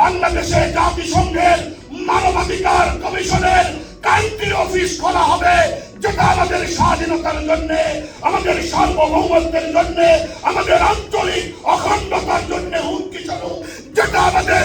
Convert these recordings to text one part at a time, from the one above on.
বাংলাদেশে জাতিসংঘের মানবাধিকার কমিশনের কান্ট্রি অফিস খোলা হবে, যেটা আমাদের স্বাধীনতার জন্য, আমাদের সার্বভৌমত্বের জন্য, আমাদের আঞ্চলিক অখণ্ডতার জন্য হুমকি স্বরূপ, যেটা আমাদের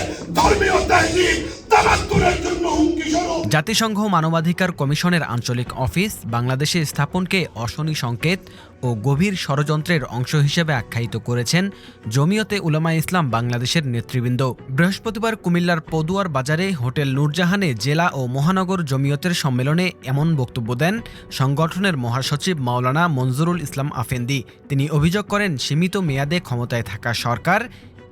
জাতিসংঘ মানবাধিকার কমিশনের আঞ্চলিক অফিস বাংলাদেশে স্থাপনকে অশনি সংকেত ও গভীর ষড়যন্ত্রের অংশ হিসেবে আখ্যায়িত করেছেন জমিয়তে উলামা ইসলাম বাংলাদেশের নেতৃবৃন্দ। বৃহস্পতিবার কুমিল্লার পদুয়ার বাজারে হোটেল নূরজাহানে জেলা ও মহানগর জমিয়তের সম্মেলনে এমন বক্তব্য দেন সংগঠনের মহাসচিব মাওলানা মঞ্জুরুল ইসলাম আফেন্দি। তিনি অভিযোগ করেন, সীমিত মেয়াদে ক্ষমতায় থাকা সরকার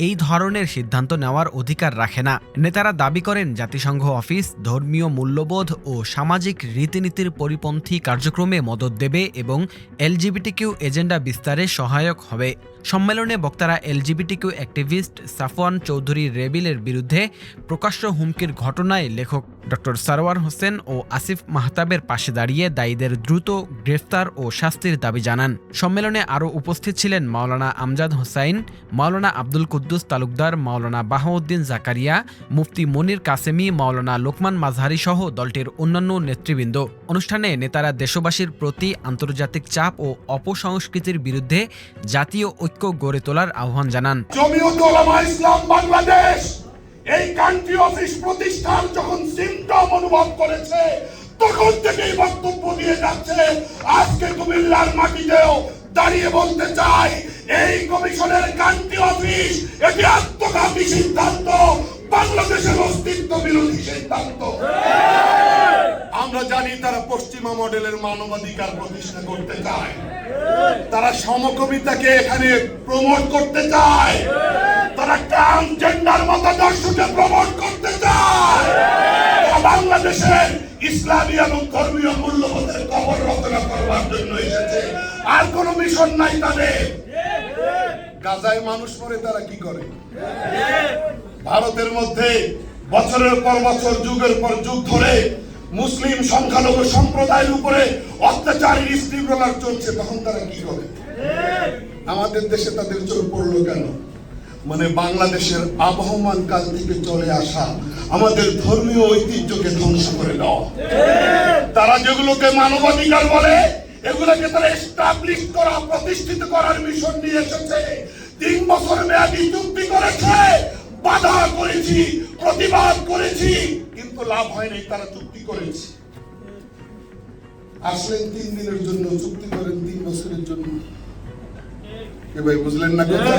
এই ধরনের সিদ্ধান্ত নেওয়ার অধিকার রাখে না। নেতারা দাবি করেন, জাতিসংঘ অফিস ধর্মীয় মূল্যবোধ ও সামাজিক রীতিনীতির পরিপন্থী কার্যক্রমে মদত দেবে এবং এলজিবিটিকিউ এজেন্ডা বিস্তারে সহায়ক হবে। সম্মেলনে বক্তারা এলজিবিটিকিউ অ্যাক্টিভিস্ট সাফওয়ান চৌধুরী রেবিলের বিরুদ্ধে প্রকাশ্য হুমকির ঘটনায় লেখক ডক্টর সারওয়ার হোসেন ও আসিফ মাহতাবের পাশে দাঁড়িয়ে দায়ীদের দ্রুত গ্রেফতার ও শাস্তির দাবি জানান। সম্মেলনে আরও উপস্থিত ছিলেন মাওলানা আমজাদ হোসাইন, মাওলানা আব্দুল কুদ্দুস তালুকদার, মাওলানা বাহাউদ্দিন জাকারিয়া, মুফতি মনির কাসেমি, মাওলানা লোকমান মাঝহারি সহ দলটির অন্যান্য নেতৃবৃন্দ। অনুষ্ঠানে নেতারা দেশবাসীর প্রতি আন্তর্জাতিক চাপ ও অপসংস্কৃতির বিরুদ্ধে জাতীয় ঐক্য গড়ে তোলার আহ্বান জানান জমিয়ত ওলামা ইসলাম বাংলাদেশ এই কান্ট্রি অফিস প্রতিষ্ঠান যখন সিমটম অনুভব করেছে, তখন থেকেই বক্তব্য দিয়ে যাচ্ছে। আজকে কুমিল্লার মাটিতেও দাঁড়িয়ে বলতে চাই, এই কমিশনের কান্ট্রি অফিস, এটি আত্মঘাতী সিদ্ধান্ত, বাংলাদেশের অস্তিত্ব বিরোধী সিদ্ধান্ত। আমরা জানি তারা পশ্চিমা মডেলের মানবাধিকার প্রতিষ্ঠা করতে চায়। তারা সমকবিতাকে এখানে প্রমোট করতে চায়। তারা ট্রান্সজেন্ডার মতাদর্শকে প্রমোট করতে বাংলাদেশের ইসলামী এবং ধর্মীয় মূল্যবোধের কবর রচনা করবার জন্য এসেছে। আর কোন মিশন নাই তাদের। গাজায় মানুষ মরে, তারা কি করে? ভারতের মধ্যে বছরের পর বছর, যুগের পর যুগ ধরে মুসলিম সংখ্যালঘু সম্প্রদায়ের উপরে অত্যাচারী স্টিমরোলার চলছে, তখন তারা কি করে? আমাদের দেশে তাদের চোখ পড়ল কেন? মানে বাংলাদেশের আবহমান কাল থেকে চলে আসা আমাদের ধর্মীয় ঐতিহ্যকে ধ্বংস করে দেওয়া তারা যেগুলোকে মানবাধিকার বলে, এগুলোকে তারা এস্টাবলিশ করা, প্রতিষ্ঠিত করার মিশন নিয়ে এসেছে। তিন বছর মেয়াদী চুক্তি করেছে, বাধা করেছি, প্রতিবাদ করেছি, কিন্তু লাভ হয়নি, তারা চুক্তি করেছে। আসলেন তিন দিনের জন্য, চুক্তি করেন তিন বছরের জন্য। কে ভাই, বুঝলেন না কথা?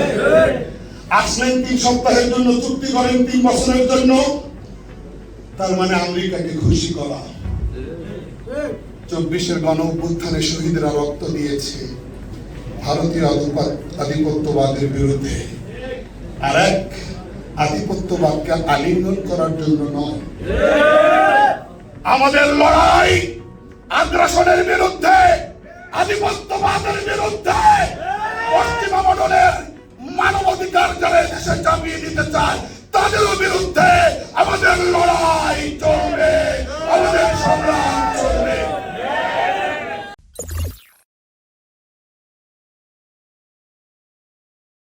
আসলেন তিন সপ্তাহের জন্য, চুক্তি করেন তিন বছরের জন্য। তার মানে আমেরিকাকে খুশি করা। চব্বিশের গণ অভ্যুত্থানে শহীদরা রক্ত দিয়েছে ভারতীয় আধিপত্যবাদের বিরুদ্ধে। আর এক আধিপত্যবাদকে আলিঙ্গন করার জন্য নয়। আমাদের লড়াই আগ্রাসনের বিরুদ্ধে, আধিপত্যবাদের বিরুদ্ধে পশ্চিমা মডেলের মানবাধিকার যারা দেশে চাপিয়ে দিতে চায় বিরুদ্ধে আমাদের লড়াই চলবে আমাদের সংগ্রাম